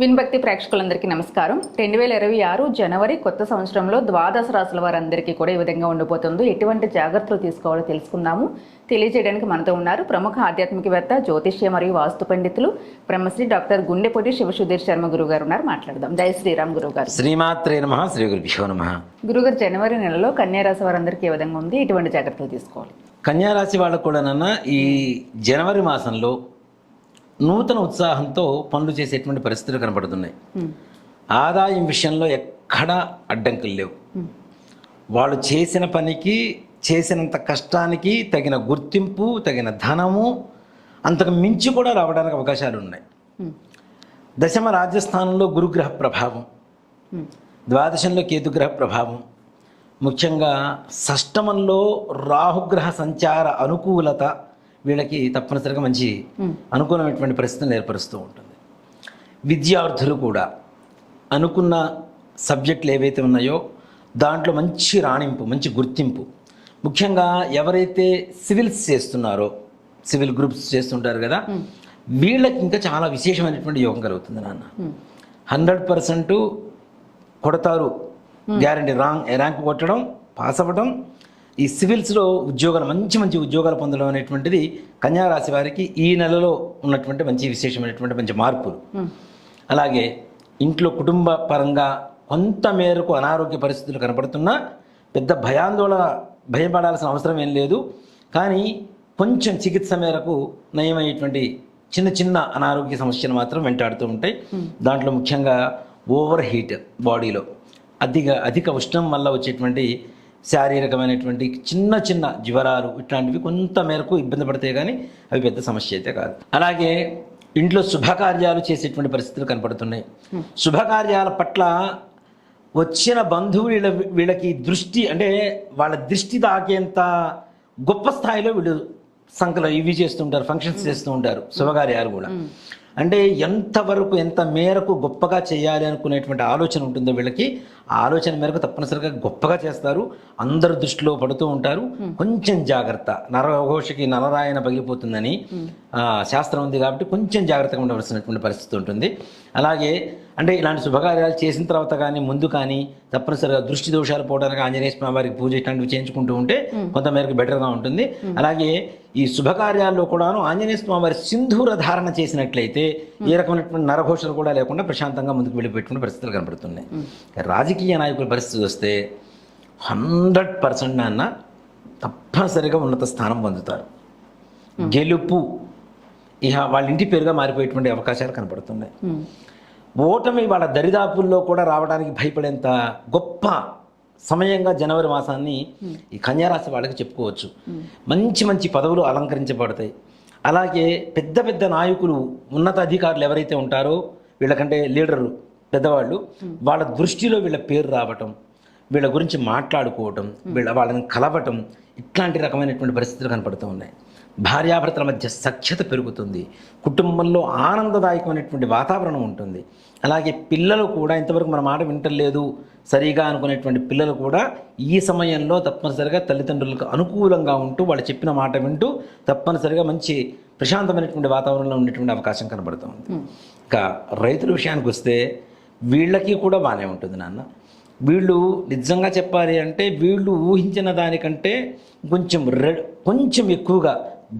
విన్భక్తి ప్రేక్షకులందరికీ నమస్కారం. రెండు వేల ఇరవై ఆరు జనవరి కొత్త సంవత్సరంలో ద్వాదశ రాశుల వారందరికీ కూడా ఈ విధంగా ఉండబోతుంది ఎటువంటి జాగ్రత్తలు తీసుకోవాలో తెలుసుకుందాము. తెలియజేయడానికి మనతో ఉన్నారు ప్రముఖ ఆధ్యాత్మికవేత్త జ్యోతిష్య మరియు వాస్తు పండితులు బ్రహ్మశ్రీ డాక్టర్ గుండెపొడి శివసుధీర్ శర్మ గురువు గారు ఉన్నారు. మాట్లాడదాం. జై శ్రీరామ్ గురువు గారు శ్రీమాత్రే నమ శ్రీ గురుభ్యో నమ. గురుగారు జనవరి నెలలో కన్యా రాశి వారందరికీ ఏ విధంగా ఉంది? ఎటువంటి జాగ్రత్తలు తీసుకోవాలి? కన్యారాశి వాళ్ళకు కూడానన్న ఈ జనవరి మాసంలో నూతన ఉత్సాహంతో పనులు చేసేటువంటి పరిస్థితులు కనపడుతున్నాయి ఉమ్, ఆదాయం విషయంలో ఎక్కడా అడ్డంకులు లేవు. వాళ్ళు చేసిన పనికి చేసినంత కష్టానికి తగిన గుర్తింపు తగిన ధనము అంతకు మించి కూడా రావడానికి అవకాశాలు ఉన్నాయి. దశమ రాజస్థానంలో గురుగ్రహ ప్రభావం. ద్వాదశంలో కేతుగ్రహ ప్రభావం. ముఖ్యంగా షష్టమంలో రాహుగ్రహ సంచార అనుకూలత వీళ్ళకి తప్పనిసరిగా మంచి అనుకూలమైనటువంటి పరిస్థితిని ఏర్పరుస్తూ ఉంటుంది. విద్యార్థులు కూడా అనుకున్న సబ్జెక్టులు ఏవైతే ఉన్నాయో దాంట్లో మంచి రాణింపు మంచి గుర్తింపు. ముఖ్యంగా ఎవరైతే సివిల్స్ చేస్తున్నారో సివిల్ గ్రూప్స్ చేస్తుంటారు కదా వీళ్ళకి ఇంకా చాలా విశేషమైనటువంటి యోగం కలుగుతుంది నాన్న. హండ్రెడ్ పర్సెంట్ కొడతారు. గ్యారంటీ రాంగ్ ర్యాంక్ కొట్టడం పాస్ అవ్వడం ఈ సివిల్స్లో ఉద్యోగాలు మంచి మంచి ఉద్యోగాలు పొందడం అనేటువంటిది కన్యా రాశి వారికి ఈ నెలలో ఉన్నటువంటి మంచి విశేషమైనటువంటి మంచి మార్పులు. అలాగే ఇంట్లో కుటుంబ పరంగా కొంత మేరకు అనారోగ్య పరిస్థితులు కనపడుతున్నా పెద్ద భయాందోళన భయపడాల్సిన అవసరం ఏం లేదు. కానీ కొంచెం చికిత్స మేరకు నయమయ్యేటువంటి చిన్న చిన్న అనారోగ్య సమస్యలు మాత్రం వెంటాడుతూ ఉంటాయి. దాంట్లో ముఖ్యంగా ఓవర్ హీట్ బాడీలో. అధిక అధిక ఉష్ణం వల్ల వచ్చేటువంటి శారీరకమైనటువంటి చిన్న చిన్న జ్వరాలు ఇట్లాంటివి కొంత మేరకు ఇబ్బంది పడితే కానీ అవి పెద్ద సమస్య అయితే కాదు. అలాగే ఇంట్లో శుభకార్యాలు చేసేటువంటి పరిస్థితులు కనపడుతున్నాయి. శుభకార్యాల పట్ల వచ్చిన బంధువులు వీళ్ళ వీళ్ళకి దృష్టి అంటే వాళ్ళ దృష్టి తాకేంత గొప్ప స్థాయిలో వీళ్ళు సంకలం ఇవి చేస్తుంటారు ఫంక్షన్స్ చేస్తూ ఉంటారు శుభకార్యాలు కూడా. అంటే ఎంతవరకు ఎంత మేరకు గొప్పగా చేయాలి అనుకునేటువంటి ఆలోచన ఉంటుందో వీళ్ళకి ఆ ఆలోచన మేరకు తప్పనిసరిగా గొప్పగా చేస్తారు. అందరు దృష్టిలో పడుతూ ఉంటారు. కొంచెం జాగ్రత్త. నరఘోషకి నలరాయన పగిలిపోతుందని శాస్త్రం ఉంది కాబట్టి కొంచెం జాగ్రత్తగా ఉండవలసినటువంటి పరిస్థితి ఉంటుంది. అలాగే అంటే ఇలాంటి శుభకార్యాలు చేసిన తర్వాత కానీ ముందు కానీ తప్పనిసరిగా దృష్టి దోషాలు పోవడానికి ఆంజనేయ స్వామి వారికి పూజ ఇట్లాంటివి చేయించుకుంటూ ఉంటే కొంతమేరకు బెటర్గా ఉంటుంది. అలాగే ఈ శుభకార్యాల్లో కూడాను ఆంజనేయ స్వామి వారి సింధూర ధారణ చేసినట్లయితే ఏ రకమైనటువంటి నరఘోషలు కూడా లేకుండా ప్రశాంతంగా ముందుకు వెళ్ళిపోయేటువంటి పరిస్థితులు కనపడుతున్నాయి. రాజకీయ నాయకుల పరిస్థితి వస్తే హండ్రెడ్ పర్సెంట్ నాన్న తప్పనిసరిగా ఉన్నత స్థానం పొందుతారు. గెలుపు ఇక వాళ్ళ ఇంటి పేరుగా మారిపోయేటువంటి అవకాశాలు కనపడుతున్నాయి. ఓటమి వాళ్ళ దరిదాపుల్లో కూడా రావడానికి భయపడేంత గొప్ప సమయంగా జనవరి మాసాన్ని ఈ కన్యారాశి వాళ్ళకి చెప్పుకోవచ్చు. మంచి మంచి పదవులు అలంకరించబడతాయి. అలాగే పెద్ద పెద్ద నాయకులు ఉన్నత అధికారులు ఎవరైతే ఉంటారో వీళ్ళకంటే లీడర్లు పెద్దవాళ్ళు వాళ్ళ దృష్టిలో వీళ్ళ పేరు రావటం వీళ్ళ గురించి మాట్లాడుకోవటం వీళ్ళ వాళ్ళని కలవటం ఇట్లాంటి రకమైనటువంటి పరిస్థితులు కనపడుతూ ఉన్నాయి. భార్యాభర్తల మధ్య సఖ్యత పెరుగుతుంది. కుటుంబంలో ఆనందదాయకమైనటువంటి వాతావరణం ఉంటుంది. అలాగే పిల్లలు కూడా ఇంతవరకు మన మాట వింటలేదు. సరిగా అనుకునేటువంటి పిల్లలు కూడా ఈ సమయంలో తప్పనిసరిగా తల్లిదండ్రులకు అనుకూలంగా ఉంటూ వాళ్ళు చెప్పిన మాట వింటూ తప్పనిసరిగా మంచి ప్రశాంతమైనటువంటి వాతావరణంలో ఉండేటువంటి అవకాశం కనబడుతుంది. ఇంకా రైతుల విషయానికి వస్తే వీళ్ళకి కూడా బాగానే ఉంటుంది నాన్న. వీళ్ళు నిజంగా చెప్పాలి అంటే వీళ్ళు ఊహించిన దానికంటే కొంచెం రె కొంచెం ఎక్కువగా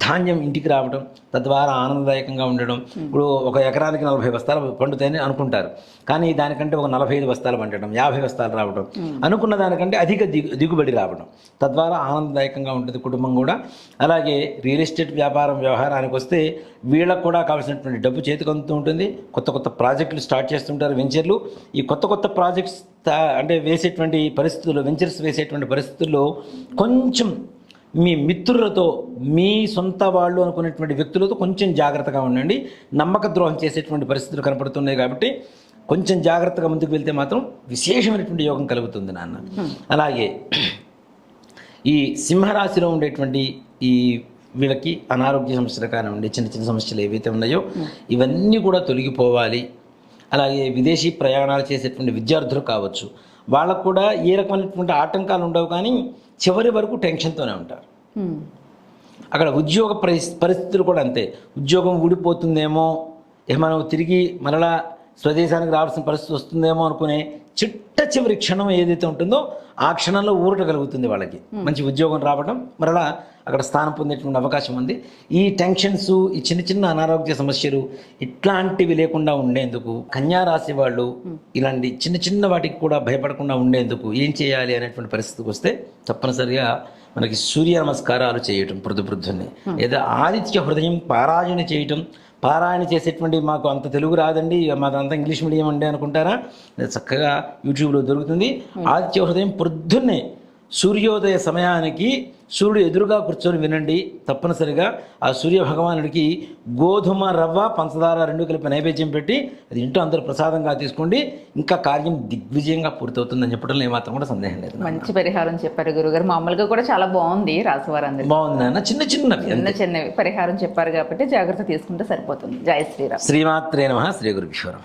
ధాన్యం ఇంటికి రావడం తద్వారా ఆనందదాయకంగా ఉండడం. ఇప్పుడు ఒక ఎకరానికి నలభై బస్తాలు పండుతాయని అనుకుంటారు. కానీ దానికంటే ఒక నలభై ఐదు బస్తాలు పండడం యాభై బస్తాలు రావడం అనుకున్న దానికంటే అధిక దిగు దిగుబడి రావడం తద్వారా ఆనందదాయకంగా ఉంటుంది కుటుంబం కూడా. అలాగే రియల్ ఎస్టేట్ వ్యాపారం వ్యవహారానికి వస్తే వీళ్ళకు కూడా కావాల్సినటువంటి డబ్బు చేతికి అందుతూ ఉంటుంది. కొత్త కొత్త ప్రాజెక్టులు స్టార్ట్ చేస్తుంటారు వెంచర్లు. ఈ కొత్త కొత్త ప్రాజెక్ట్స్ అంటే వేసేటువంటి పరిస్థితుల్లో వెంచర్స్ వేసేటువంటి పరిస్థితుల్లో కొంచెం మీ మిత్రులతో మీ సొంత వాళ్ళు అనుకునేటువంటి వ్యక్తులతో కొంచెం జాగ్రత్తగా ఉండండి. నమ్మక ద్రోహం చేసేటువంటి పరిస్థితులు కనపడుతున్నాయి కాబట్టి కొంచెం జాగ్రత్తగా ముందుకు వెళ్తే మాత్రం విశేషమైనటువంటి యోగం కలుగుతుంది నాన్న. అలాగే ఈ సింహరాశిలో ఉండేటువంటి ఈ వీళ్ళకి అనారోగ్య సమస్యలు కానివ్వండి చిన్న చిన్న సమస్యలు ఏవైతే ఉన్నాయో ఇవన్నీ కూడా తొలగిపోవాలి. అలాగే విదేశీ ప్రయాణాలు చేసేటువంటి విద్యార్థులు కావచ్చు. వాళ్ళకు కూడా ఏ రకమైనటువంటి ఆటంకాలు ఉండవు కానీ చివరి వరకు టెన్షన్తోనే ఉంటారు. అక్కడ ఉద్యోగ పరిస్ పరిస్థితులు కూడా అంతే. ఉద్యోగం ఊడిపోతుందేమో ఏ మనం తిరిగి మరలా స్వదేశానికి రావాల్సిన పరిస్థితి వస్తుందేమో అనుకునే చిట్ట చివరి క్షణం ఏదైతే ఉంటుందో ఆ క్షణంలో ఊరట కలుగుతుంది వాళ్ళకి. మంచి ఉద్యోగం రావడం మరలా అక్కడ స్థానం పొందేటువంటి అవకాశం ఉంది. ఈ టెన్షన్స్ ఈ చిన్న చిన్న అనారోగ్య సమస్యలు ఇట్లాంటివి లేకుండా ఉండేందుకు కన్యా రాశి వాళ్ళు ఇలాంటి చిన్న చిన్న వాటికి కూడా భయపడకుండా ఉండేందుకు ఏం చేయాలి అనేటువంటి పరిస్థితికి వస్తే తప్పనిసరిగా మనకి సూర్య నమస్కారాలు చేయటం పృథు పృథుని. లేదా ఆదిత్య హృదయం పారాయణ చేయటం. పారాయణ చేసేటువంటి మాకు అంత తెలుగు రాదండి. మాదంతా ఇంగ్లీష్ మీడియం అండి అనుకుంటారా? చక్కగా యూట్యూబ్లో దొరుకుతుంది. ఆదిత్య హృదయం పొద్దున్నే సూర్యోదయ సమయానికి సూర్యుడు ఎదురుగా కూర్చొని వినండి తప్పనిసరిగా. ఆ సూర్య భగవానుడికి గోధుమ రవ్వ పంచదార రెండు కలిపి నైవేద్యం పెట్టి అది ఇంటూ అందరూ ప్రసాదంగా తీసుకోండి. ఇంకా కార్యం దిగ్విజయంగా పూర్తవుతుందని చెప్పడంలో ఏమాత్రం కూడా సందేహం లేదు మంచి పరిహారం చెప్పారు గురుగారు. మామూలుగా కూడా చాలా బాగుంది రాసేవారందరికీ బాగుంది నాన్న. చిన్న చిన్నవి చిన్న చిన్నవి. పరిహారం చెప్పారు కాబట్టి జాగ్రత్త తీసుకుంటే సరిపోతుంది. జై శ్రీరామ్. శ్రీమాత్రే నమ. శ్రీ గురుభీశ్వరం